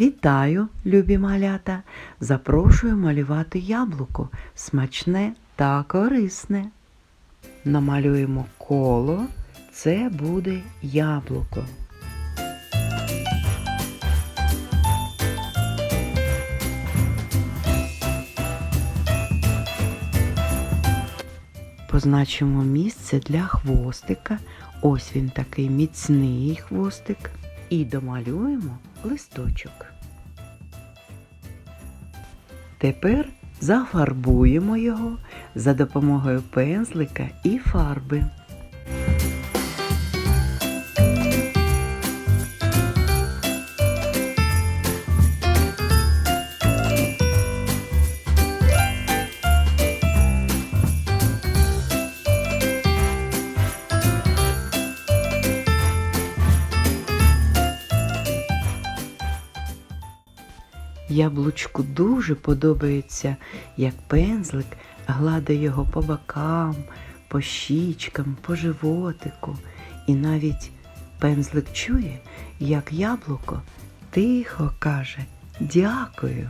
Вітаю, любі малята! Запрошую малювати яблуко смачне та корисне. Намалюємо коло, це буде яблуко. Позначимо місце для хвостика. Ось він такий міцний хвостик. І домалюємо листочок. Тепер зафарбуємо його за допомогою пензлика і фарби. Яблучку дуже подобається, як пензлик гладить його по бокам, по щічкам, по животику. І навіть пензлик чує, як яблуко тихо каже Дякую.